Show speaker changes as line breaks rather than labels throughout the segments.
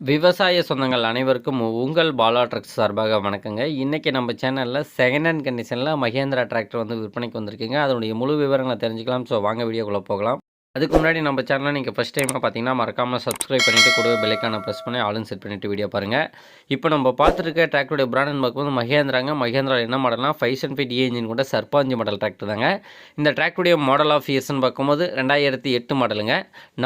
விவசாய சொந்தங்கள் அனைவருக்கும் உங்கள் பாலா ட்ரக்ஸ் சார்பாக வணக்கங்க. இன்றைக்கி நம்ம சேனலில் செகண்ட் ஹேண்ட் கண்டிஷனில் மகேந்திரா டிராக்டர் வந்து விற்பனைக்கு வந்திருக்குங்க. அதனுடைய முழு விவரங்களை தெரிஞ்சுக்கலாம். ஸோ வாங்க வீடியோக்குள்ளே போகலாம். அதுக்கு முன்னாடி நம்ம சேனலை நீங்கள் ஃபஸ்ட் டைமாக பார்த்தீங்கன்னா மறக்காமல் சப்ஸ்கிரைப் பண்ணிவிட்டு கூட பெல்லைக்கான ப்ரெஸ் பண்ணி ஆளுன்னு செட் பண்ணிவிட்டு வீடியோ பாருங்கள் இப்போ நம்ம பார்த்துருக்க டிராக்டருடைய பிராண்ட் பார்க்கும்போது மகேந்திராங்க. மகேந்திரா என்ன மாடல்னா five seven five D engine கூட சர்பாஞ்சி மாடல் டிராக்டர் தாங்க. இந்த டிராக்டருடைய மாடல் ஆஃப் இயர்ஸ்னு பார்க்கும்போது ரெண்டாயிரத்தி எட்டு மாடலுங்க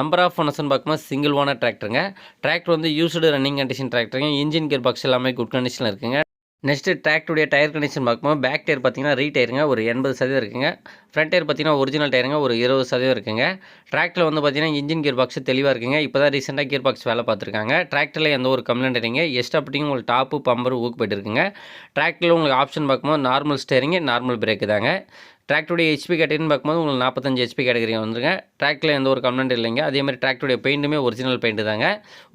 நம்பர் ஆஃப் ஓனர்ஸ்னு பார்க்கும்போது சிங்கிள் ஓனர் டிராக்டருங்க டிராக்டர் வந்து யூஸ்டு ரன்னிங் கண்டிஷன் டிராக்டருங்க இன்ஜின் கியர் பாக்ஸ் எல்லாமே குட் கண்டிஷனில் இருக்குங்க. நெக்ஸ்ட்டு ட்ராக்டருடைய டயர் கண்டிஷன் பார்க்கும்போது பேக் டயர் பார்த்தீங்கன்னா ரீ டயருங்க ஒரு எண்பது சதவீதம் இருக்குங்க. ஃப்ரண்ட் டயர் பார்த்திங்கன்னா ஒரிஜினல் டயருங்க ஒரு இருபது சதவீதம் இருக்குங்க. டிராக்டரில் வந்து பார்த்தீங்கன்னா இன்ஜின் கியர் பாக்ஸ் தெளிவாக இருக்குங்க. இப்போ தான் ரீசெண்டாக கியர் பாக்ஸ் வேலை பார்த்துருக்காங்க. டிராக்டரில் எந்த ஒரு கம்ப்ளைண்ட் இல்லைங்க. எஸ்டாப்டிங் உங்களுக்கு டாப்பு பம்பர் ஊக்கு போயிட்டு இருக்குங்க. டிராக்டரில் உங்களுக்கு ஆப்ஷன் பார்க்கும்போது நார்மல் ஸ்டேரிங்கு நார்மல் பிரேக்கு தாங்க. டிராக்டருடைய ஹெச்பி கேட்டகரின்னு பார்க்கும்போது உங்களுக்கு நாற்பத்தஞ்சு ஹெச்பி கேட்டகரி வந்துருங்க. டிராக்டரில் எந்த ஒரு கம்ப்ளைண்ட் இல்லைங்க. அதே மாதிரி டிராக்டருடைய பெயிண்ட்டுமே ஒரிஜினல் பெயிண்ட் தாங்க.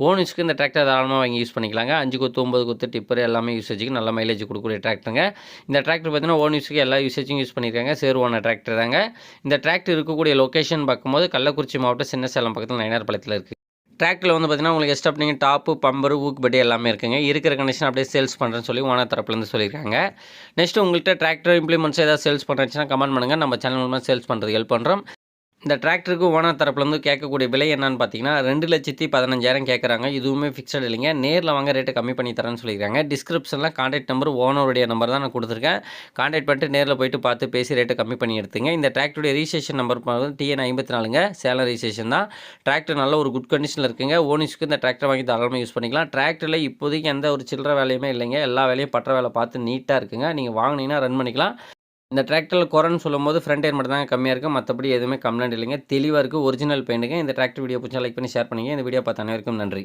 ஓனிஸ்க்கு இந்த டிராக்டர் தாராளமாக வாங்கி யூஸ் பண்ணிக்கலாங்க. அஞ்சு கொத்து ஒம்பது கொத்து டிப்பர் எல்லாமே யூசேஜுக்கு நல்ல மைலேஜ் கொடுக்கக்கூடிய டிராக்டருங்க இந்த டிராக்டர் பார்த்தீங்கன்னா ஓன் யூஸுக்கு எல்லா யூசேஜும் யூஸ் பண்ணியிருக்காங்க. சேருவான டிராக்டர் தாங்க. இந்த டிராக்டர் இருக்கக்கூடிய லொக்கேஷன் பார்க்கும்போது கள்ளக்குறிச்சி மாவட்டம் சின்ன சேலம் பக்கத்தில் நயனார்பாளையத்தில் இருக்குது டிராக்டரில் வந்து பார்த்தீங்கன்னா உங்களுக்கு எஸ்டாப் நீங்கள் டாப்பு பம்பர் ஊக்கு பட்டி எல்லாமே இருக்குங்க. இருக்கிற கண்டிஷன் அப்படியே சேல்ஸ் பண்ணுறேன்னு சொல்லி ஓனர் தரப்புலேருந்து சொல்லியிருக்காங்க. நெக்ஸ்ட் உங்கள்கிட்ட டிராக்டர் இம்ப்ளிமெண்ட்ஸ் ஏதாவது சேல்ஸ் பண்ணுறச்சுன்னா கமெண்ட் பண்ணுங்கள் நம்ம சேனல் மூலமாக சேல்ஸ் பண்ணுறது ஹெல்ப் பண்ணுறோம் இந்த டிராக்டருக்கு ஓனர் தரப்புலேருந்து கேட்கக்கூடிய விலை என்னன்னு பார்த்தீங்கன்னா ரெண்டு லட்சத்தி பதினஞ்சாயிரம் கேட்குறாங்க. இதுவுமே ஃபிக்ஸட் இல்லைங்க. நேரில் வாங்க ரேட்டு கம்மி பண்ணி தரேன்னு சொல்லியிருக்காங்க. டிஸ்கிரிப்ஷனில் காண்டாக்ட் நம்பர் ஓனருடைய நம்பர் தான் நான் கொடுத்துருக்கேன். காண்டாக்ட் பண்ணிட்டு நேரில் போயிட்டு பார்த்து பேசி ரேட்டை கம்மி பண்ணி எடுத்துங்க. இந்த டிராக்டருடைய ரிஜிஸ்ட்ரேஷன் நம்பர் டிஎன் ஐம்பத்தி நாலுங்க சேலம் ரிஜிஸ்ட்ரேஷன் தான். டிராக்டர் நல்ல ஒரு குட் கண்டிஷனில் இருக்குங்க. ஓனிஸ்க்கு இந்த டிராக்டர் வாங்கி தாராளமாக யூஸ் பண்ணிக்கலாம். டிராக்டரில் இப்போதைக்கு எந்த ஒரு சில்லற வேலையுமே இல்லைங்க. எல்லா வேலையும் பற்ற வேலை பார்த்து நீட்டாக இருக்குங்க. நீங்கள் வாங்கினீங்கன்னா ரன் பண்ணிக்கலாம். இந்த டிராக்டரில் குறைன்னு சொல்லும்போது ஃப்ரண்ட் ஏர் மட்டும் தான் கம்மியாக இருக்குது மற்றபடி எதுவுமே கம்ப்ளைண்ட் இல்லைங்க. தெளிவாக இருக்குது ஒரிஜினல் பெயிண்ட்டுங்க இந்த டிராக்டர் வீடியோ பிடிச்சா லைக் பண்ணி ஷேர் பண்ணிங்க. இந்த வீடியோ பார்த்த அனைவருக்கும் நன்றி.